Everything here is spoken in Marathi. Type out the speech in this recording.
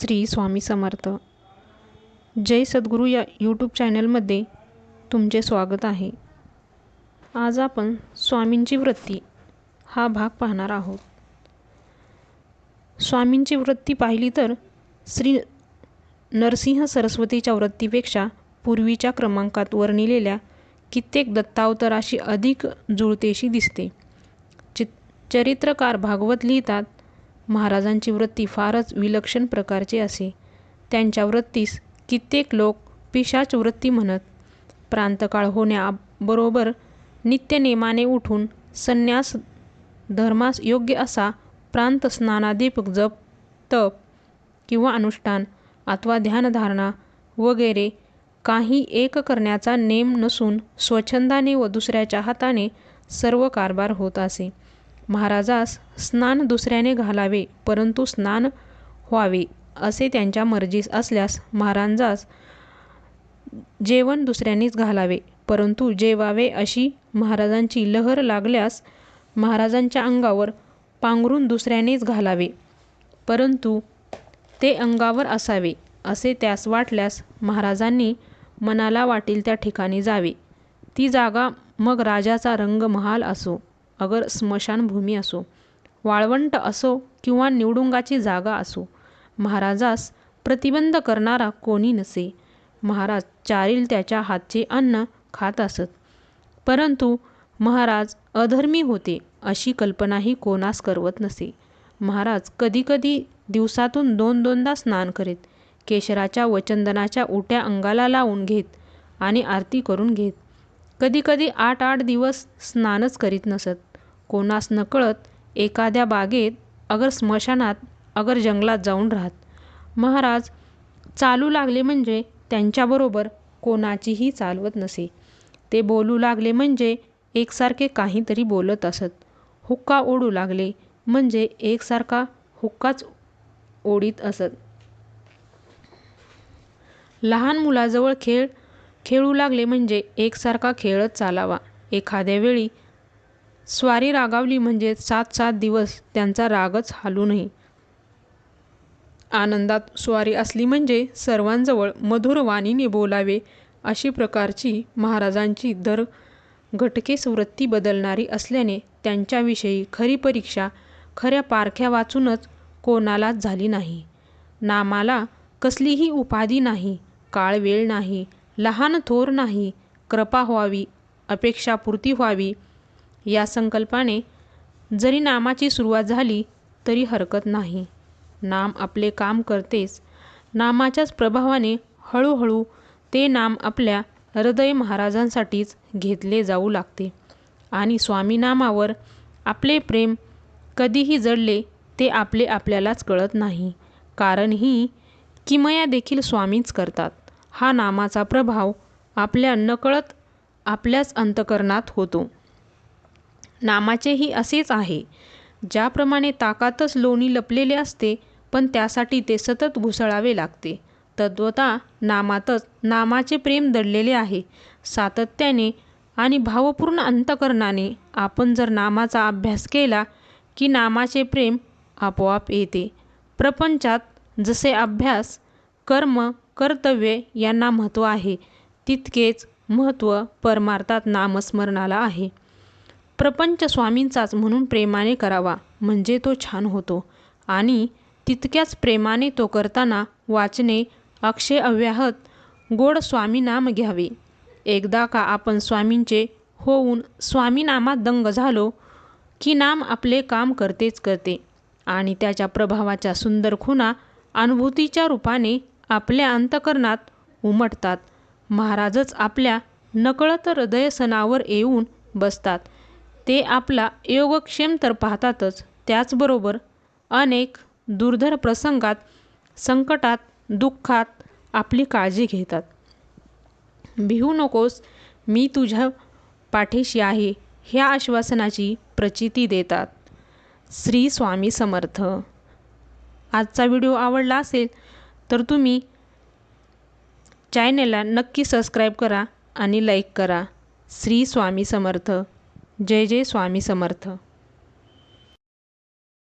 श्री स्वामी समर्थ. जय सद्गुरू या यूट्यूब चॅनलमध्ये तुमचे स्वागत आहे. आज आपण स्वामींची वृत्ती हा भाग पाहणार आहोत. स्वामींची वृत्ती पाहिली तर श्री नरसिंह सरस्वतीच्या वृत्तीपेक्षा पूर्वीच्या क्रमांकात वर्णिलेल्या कित्येक दत्तावताराशी अधिक जुळतेशी दिसते. चित चरित्रकार भागवत लिहितात महाराजांची वृत्ती फारच विलक्षण प्रकारची असे. त्यांच्या वृत्तीस कित्येक लोक पिशाच वृत्ती म्हणत. प्रांतकाळ होण्याबरोबर नित्यनेमाने उठून संन्यास धर्मास योग्य असा प्रांतस्नानादीपक जप तप किंवा अनुष्ठान अथवा ध्यानधारणा वगैरे काही एक करण्याचा नेम नसून स्वच्छंदाने व दुसऱ्याच्या हाताने सर्व कारभार होत असे. महाराजास स्नान दुसऱ्याने घालावे परंतु स्नान व्हावे असे त्यांच्या मर्जीस असल्यास महाराजास जेवण दुसऱ्यानेच घालावे. परंतु जेवावे अशी महाराजांची लहर लागल्यास महाराजांच्या अंगावर पांघरून दुसऱ्यानेच घालावे. परंतु ते अंगावर असावे असे त्यास वाटल्यास महाराजांनी मनाला वाटेल त्या ठिकाणी जावे. ती जागा मग राजाचा रंगमहाल असो. अगर स्मशानभूमी असो वाळवंट असो किंवा निवडुंगाची जागा असो महाराजास प्रतिबंध करणारा कोणी नसे. महाराज चारील त्याच्या हातचे अन्न खात असत. परंतु महाराज अधर्मी होते अशी कल्पनाही कोणास करवत नसे. महाराज कधीकधी दिवसातून दोन दोनदा स्नान करीत केशराच्या वचंदनाच्या उट्या अंगाला लावून घेत आणि आरती करून घेत. कधीकधी आठ आठ दिवस स्नानच करीत नसत. कोणास नकळत एखाद्या बागेत अगर स्मशानात अगर जंगलात जाऊन राहत. महाराज चालू लागले म्हणजे त्यांच्याबरोबर कोणाचीही चालवत नसे. ते बोलू लागले म्हणजे एकसारखे काहीतरी बोलत असत. हुक्का ओढू लागले म्हणजे एकसारखा हुक्काच ओढीत असत. लहान मुलाजवळ खेळ खेळू लागले म्हणजे एकसारखा खेळत चालावा. एखाद्या वेळी स्वारी रागावली म्हणजे सात सात दिवस त्यांचा रागच हालू नये. आनंदात स्वारी असली म्हणजे सर्वांजवळ मधुर वाणीने बोलावे अशी प्रकारची महाराजांची दर घटकेस वृत्ती बदलणारी असल्याने त्यांच्याविषयी खरी परीक्षा खऱ्या पारख्या वाचूनच कोणालाच झाली नाही. नामाला कसलीही उपाधी नाही काळ वेळ नाही लहान थोर नाही कृपा व्हावी अपेक्षापूर्ती व्हावी या संकल्पाने जरी नामाची सुरुवात झाली तरी हरकत नाही. नाम आपले काम करतेच. नामाच्याच प्रभावाने हळूहळू ते नाम आपल्या हृदय महाराजांसाठीच घेतले जाऊ लागते आणि स्वामी नामावर आपले प्रेम कधीही जडले ते आपले आपल्यालाच कळत नाही. कारण ही किमया देखील स्वामीच करतात. हा नामाचा प्रभाव आपल्या नकळत आपल्याच अंतकरणात होतो. नामाचेही असेच आहे. ज्याप्रमाणे ताकातच लोणी लपलेले असते पण त्यासाठी ते सतत घुसळावे लागते. तद्वता नामातच नामाचे प्रेम दडलेले आहे. सातत्याने आणि भावपूर्ण अंतकरणाने आपण जर नामाचा अभ्यास केला की नामाचे प्रेम आपोआप येते. प्रपंचात जसे अभ्यास कर्म कर्तव्य यांना महत्त्व आहे तितकेच महत्त्व परमार्थात नामस्मरणाला आहे. प्रपंच स्वामींचाच म्हणून प्रेमाने करावा म्हणजे तो छान होतो. आणि तितक्याच प्रेमाने तो करताना वाचने अक्षय अव्याहत गोड स्वामी नाम घ्यावे. एकदा का आपण स्वामींचे होऊन स्वामीनामात दंग झालो की नाम आपले काम करतेच करते आणि त्याच्या प्रभावाच्या सुंदर खुणा अनुभूतीच्या रूपाने आपल्या अंतकरणात उमटतात. महाराजच आपल्या नकळत हृदयसनावर येऊन बसतात. ते आपला योगक्षेम तर पाहतातच. त्याचबरोबर अनेक दुर्धर प्रसंगात संकटात दुःखात आपली काळजी घेतात. भिवू नकोस मी तुझ्या पाठीशी आहे ह्या आश्वासनाची प्रचिती देतात. श्री स्वामी समर्थ. आजचा व्हिडिओ आवडला असेल तर तुम्ही चॅनेलला नक्की सबस्क्राईब करा आणि लाईक करा. श्री स्वामी समर्थ. जय जय स्वामी समर्थ.